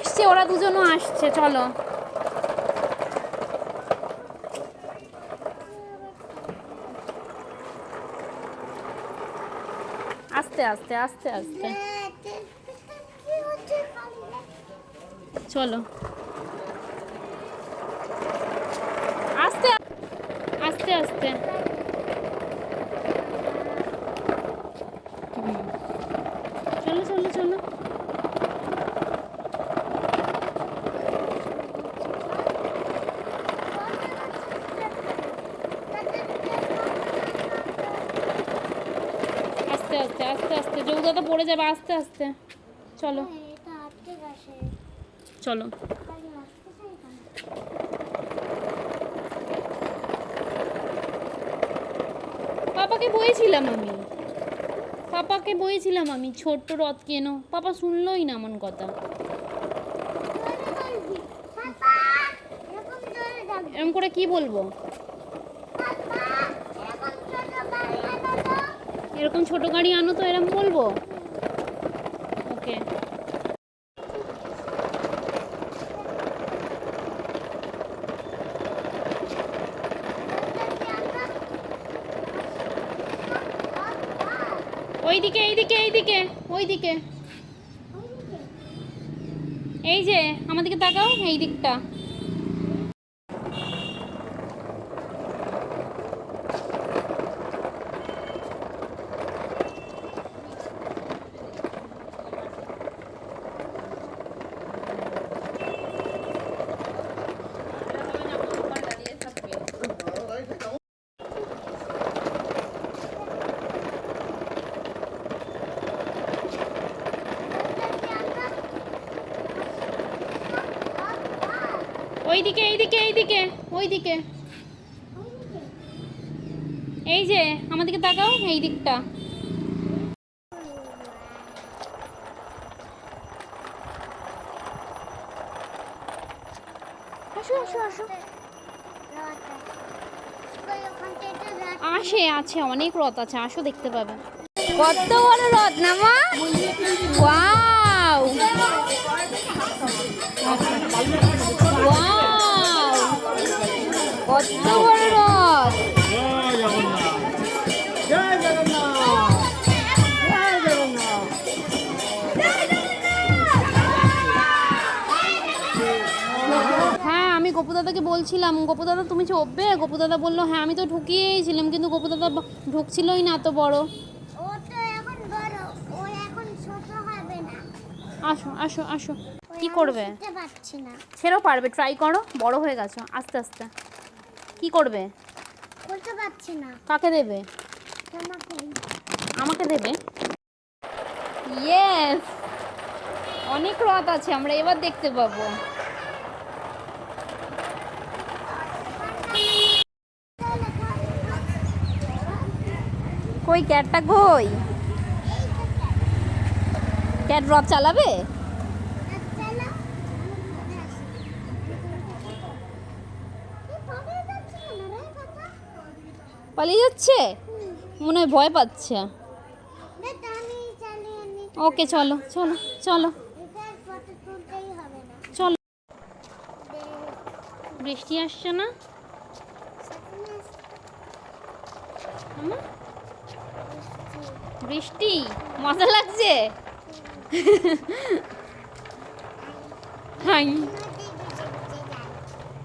আসছে ওরা দুজনও আসছে চলো আস্তে আস্তে আস্তে আস্তে কি হচ্ছে পালিয়ে চলো আস্তে আস্তে আস্তে হুম। চলো চলো চলো আস্তে আস্তে আস্তে আস্তে। যোগ দাদা পড়ে যাবে, আস্তে আস্তে। চলো। চলো? পাপাকে বলেছিলাম আমি। পাপাকে বলেছিলাম আমি, ছোট্ট রথ কেন? পাপা শুনলোই না এমন কথা। এরকম করে কি বলব পাপা, এরকম ছোট গাড়ি আনো তো। এরকম ছোট গাড়ি আনো তো এরকম বলব? ওকে ওইদিকে, এইদিকে এইদিকে, ওইদিকে। এই যে, আমাদেরকে তাকাও এই দিকটা ওইদিকে এইদিকে এইদিকে ওইদিকে। এই যে আমাদেরকে তাকাও এই দিকটা। আসো আসো আসো। আসে আছে অনেক রথ আছে আসো দেখতে পাবে। কত বড় রথ না মা? ওয়াও! কত বড় রথ হ্যাঁ আমি গোপুদাদাকে বলছিলাম গোপু দাদা তুমি চব্বে গোপু দাদা বলল হ্যাঁ আমি তো ঢুকিয়েছিলাম কিন্তু গোপু দাদা ব- ঢুকছিলই না এত বড়। আসো আসো আসো। কি করবে? সেটাও পারবে ট্রাই করো বড় হয়ে গেছো আস্তে আস্তে। কি করবে? করতে পারছি না। কাকে দেবে? আমাকে। দেবে? ইয়েস অনেক রথ আছে আমরা এবার দেখতে পাবো। কই ক্যাটটা কই? ক্যাট রথ চালাবে চলো পালিয়ে যাচ্ছে কেন রে কথা পালিয়ে যাচ্ছে? মনে হয় ভয় পাচ্ছে। ওকে, চলো চলো চলো। চলো। বৃষ্টি আসছে না? বৃষ্টি? মজা লাগছে?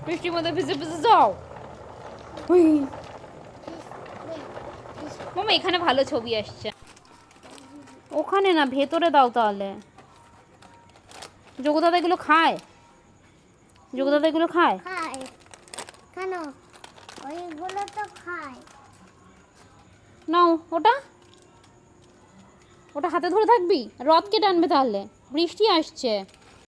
বৃষ্টির মধ্যে ভিজে ভিজে যাও। মামা এখানে ভালো ছবি আসছে। ওখানে না ভেতরে দাও তাহলে। যোগদাদা এগুলো খায়? যোগদাদা এগুলো খায়? খায়। কেন? ওইগুলো তো খায়। নাও ওটা। ওটা হাতে ধরে থাকবি? রথ কে টানবে তাহলে। বৃষ্টি আসছে।